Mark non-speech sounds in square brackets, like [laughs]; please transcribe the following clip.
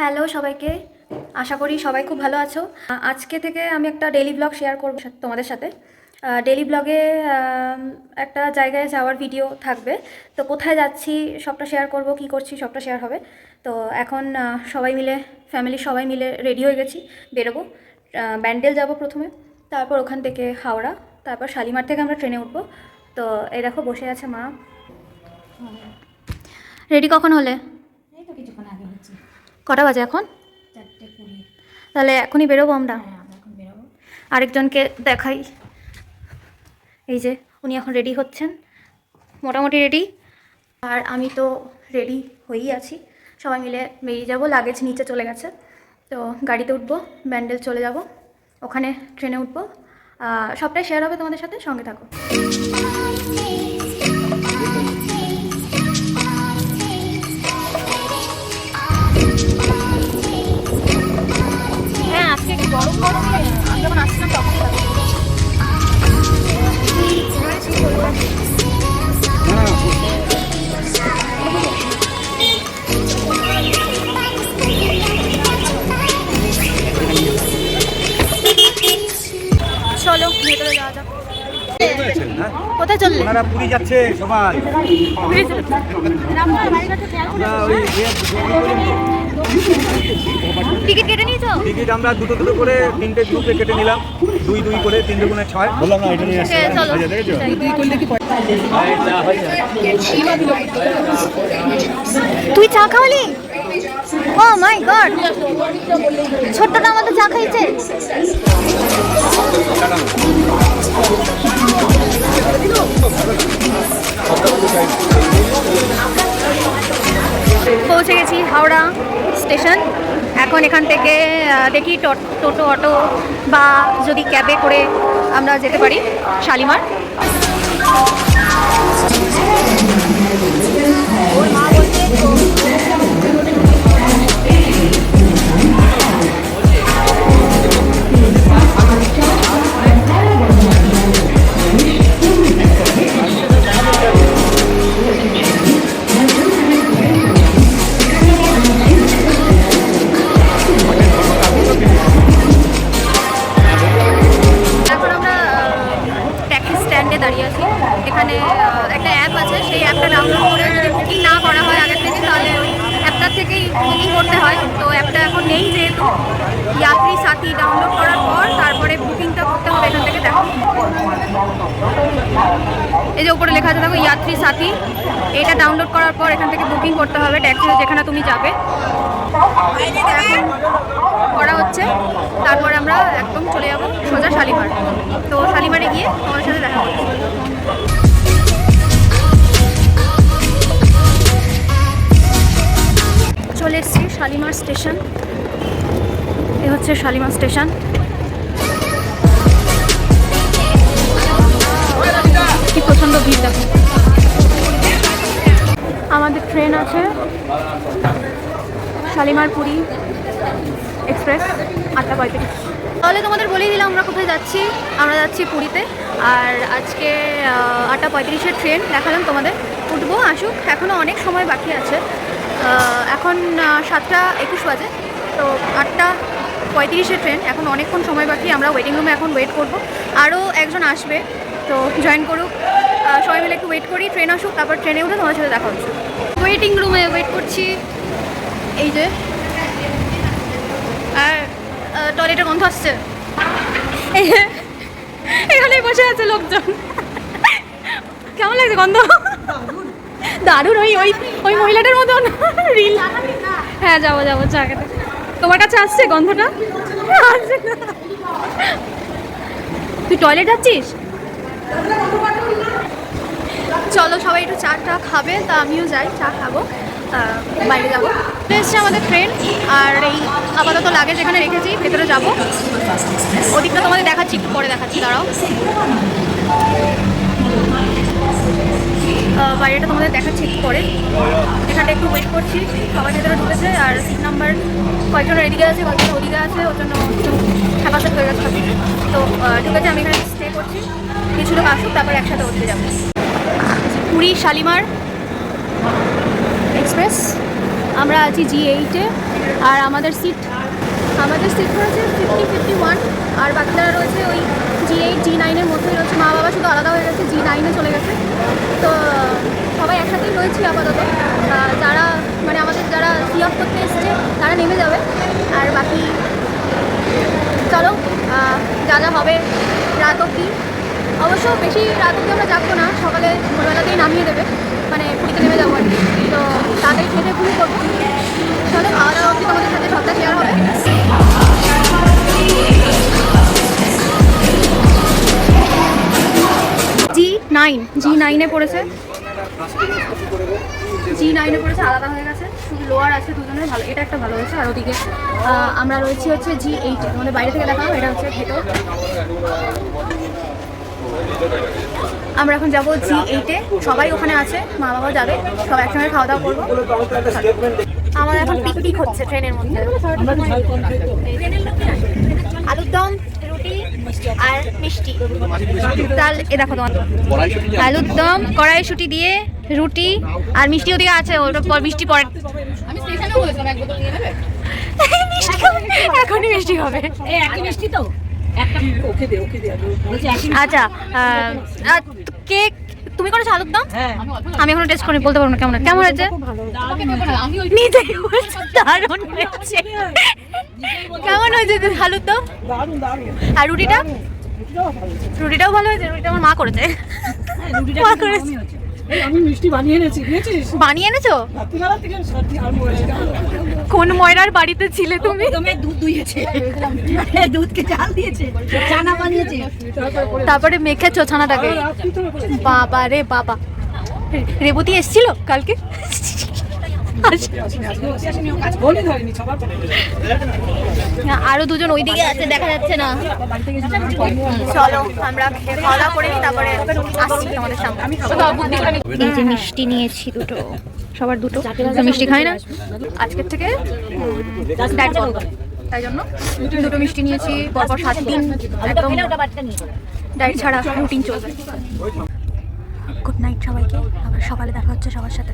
Hello সবাইকে। আশা করি সবাই খুব ভালো আছো। আজকে থেকে আমি একটা ডেইলি ব্লগ শেয়ার করব তোমাদের সাথে। ডেইলি ব্লগে একটা জায়গায় যাওয়ার ভিডিও থাকবে। তো কোথায় যাচ্ছি সবটা শেয়ার করব কি করছি সবটা শেয়ার হবে। তো এখন সবাই মিলে ফ্যামিলি সবাই মিলে রেডি হয়ে গেছি বেরোবো। ব্যান্ডেল যাব প্রথমে তারপর ওখান থেকে হাওড়া তারপর শালিমার থেকে আমরা ট্রেনে উঠবো। তো এই দেখো বসে আছে মা। রেডি কখন হলে এই তো কিছুক্ষণ আগে হচ্ছে কটা বাজে এখন? তাহলে এখনই বেরোবো আমরা। হ্যাঁ আরেকজনকে দেখাই। এই যে উনি এখন রেডি হচ্ছেন। মোটামুটি রেডি আর আমি তো রেডি হয়েই আছি। সবাই মিলে বেরিয়ে যাব। লাগেজ নিচে চলে গেছে। তো গাড়িতে উঠবো ব্যান্ডেল চলে যাব। ওখানে ট্রেনে উঠবো। সবটাই শেয়ার হবে তোমাদের সাথে। সঙ্গে থাকো। হ্যাঁ গরম গরম আমি যখন আসছিলাম তখন চলো ভেতরে যাওয়া যাক কোথায় চললে ওনারা পুরী যাচ্ছে সবাই আমরা ওই টিকিট কেটে নিয়েছো? টিকিট আমরা দুটো দুটো করে তিনটে গ্রুপে কেটে নিলাম। দুই দুই করে তিন দুগুণে ছয়। বললাম না এটা নিয়ে ঠিক আছে, চলো। তুই চা খাওয়ালি? ও মাই গড ছোট্টটা আমাদের চা খাইছে। পৌঁছে গেছি হাওড়া। স্টেশন। এখন এখান থেকে দেখি টোটো, অটো বা যদি ক্যাবে করে আমরা যেতে পারি, শালিমার। বুকিং করতে হয়? তো অ্যাপটা এখন নেই যেহেতু। যাত্রী সাথী ডাউনলোড করার পর তারপরে বুকিংটা করতে হবে এখান থেকে দেখো। এই যে উপরে লেখা আছে দেখো, যাত্রী সাথী। এটা ডাউনলোড করার পর এখান থেকে বুকিং করতে হবে ট্যাক্সি যেখানে তুমি যাবে। করা হচ্ছে। তারপরে আমরা একদম চলে যাব সোজা শালিমার। তো শালিমারে গিয়ে তোমার সাথে দেখা করব চলে এসেছি শালিমার স্টেশন। এ হচ্ছে শালিমার স্টেশন। কি প্রচণ্ড ভিড় দেখো। আমাদের ট্রেন আছে শালিমার পুরী এক্সপ্রেস, আটটা পঁয়ত্রিশ। তাহলে তোমাদের বলেই দিলাম আমরা কোথায় যাচ্ছি। আমরা যাচ্ছি পুরীতে। আর আজকে আটটা পঁয়ত্রিশের ট্রেন দেখালাম তোমাদের। উঠবো, আসুক এখনও অনেক সময় বাকি আছে। এখন সাতটা একুশ বাজে তো আটটা পঁয়ত্রিশের ট্রেন এখন অনেকক্ষণ সময় বাকি আমরা ওয়েটিং রুমে এখন ওয়েট করব। আরও একজন আসবে তো জয়েন করুক। সবাই মিলে একটু ওয়েট করি ট্রেন আসুক তারপর ট্রেনে উঠে তোমার সাথে দেখা হচ্ছে। ওয়েটিং রুমে ওয়েট করছি। এই যে। আর টয়লেটের গন্ধ আসছে। [laughs] এখানে বসে আছে লোকজন। [laughs] কেমন লাগছে গন্ধ? দারুণ, ওই ওই ওই মহিলাটার মতন। রিল হ্যাঁ যাব যাব, চা খেতে। তোমার কাছে আসছে গন্ধটা? তুই টয়লেট যাচ্ছিস? চলো, সবাই একটু চা টা খাবে, তা আমিও যাই, চা খাব বাইরে যাব। এসছে আমাদের ট্রেন আর এই আপাতত লাগে যেখানে রেখেছি, ভেতরে যাব। ওদিকটা তোমাদের দেখাচ্ছি, একটু পরে দেখাচ্ছি, দাঁড়াও। বাইরেটা তোমাদের দেখাচ্ছি একটু পরে। এখানে একটু ওয়েট করছি সবার ভেতরে ঢুকেছে, আর সিট নাম্বার কয়েকজন এদিকে আছে কয়েকজন ওদিকে আছে, ওর জন্য হ্যাপাসেট হয়ে গেছে তো ঢুকেছে আমি এখানে স্টে করছি। কিছু লোক আসুক, তারপর একসাথে ওদিকে যাব। পুরী শালিমার এক্সপ্রেস আমরা আছি জি এইটে আর আমাদের সিট আমাদের সিট রয়েছে ফিফটি ফিফটি ওয়ান আর বাকিরা রয়েছে ওই জি এইট জি নাইনের মধ্যেই রয়েছে। মা বাবা শুধু আলাদা হয়ে গেছে জি নাইনে চলে গেছে। তো, সবাই একসাথেই রয়েছি আপাতত। যারা মানে আমাদের যারা সি অফ করতে এসছে, তারা নেমে যাবে। আর বাকি, চলো যা যা হবে রাত অব্দি অবশ্য বেশি রাত অবধি আমরা যাব না। সকালে ভোরবেলাতেই নামিয়ে দেবে। জি নাইনে পড়েছে। জি নাইনে পড়েছে আলাদা হয়ে গেছে। শুধু লোয়ার আছে দুজনের ভালো এটা একটা ভালো হয়েছে। আর ওদিকে আমরা রয়েছি হচ্ছে জি এইট মানে বাইরে থেকে দেখাও এটা হচ্ছে ভেতর। আমরা এখন যাব জি এইটে সবাই ওখানে আছে মা বাবা যাবে সবাই একসঙ্গে খাওয়া দাওয়া করব। আমার এখন পিকনিক হচ্ছে ট্রেনের মধ্যে। আলুর দম আর মিষ্টি। তাল এ দেখো তোমার। আলুর দম কড়াইশুটি দিয়ে রুটি আর মিষ্টি ওদিকে আছে পর মিষ্টি পরে। এখনই মিষ্টি হবে মিষ্টি তো? আচ্ছা কেক তুমি করেছ আলুর দম? হ্যাঁ। আমি এখনও টেস্ট করিনি বলতে পারব না কেমন কেমন দারুণ হয়েছে। কেমন হয়েছে তো আলুর দম আর রুটিটা? রুটিটাও ভালো হয়েছে রুটিটা আমার মা করেছে। মা করেছে। নরমই হচ্ছে। এই আমি মিষ্টি বানিয়ে এনেছি বানিয়ে কোন ময়রার বাড়িতে ছিলে তুমি? প্রথমে দুধ দুইয়েছে দুধকে জাল দিয়েছে চানা বানিয়েছে। তারপরে মেখেছো ছানাটাকে তো। বাবা রে বাবা। রেবতী এসেছিল কালকে? আরও দুজন ওইদিকে আছে, দেখা যাচ্ছে না। চলো, আমরা খাওয়া করে তারপরে আসছি আমাদের সামনে। এই যে মিষ্টি নিয়েছি দুটো। সবার দুটো। মিষ্টি খাই না? আজকের থেকে ডায়েট তাই জন্য দুটো মিষ্টি নিয়েছি, পরপর সাত দিন একদম ডায়েট ছাড়া রুটিন চলবে। গুড নাইট সবাইকে। আবার সকালে দেখা হচ্ছে সবার সাথে।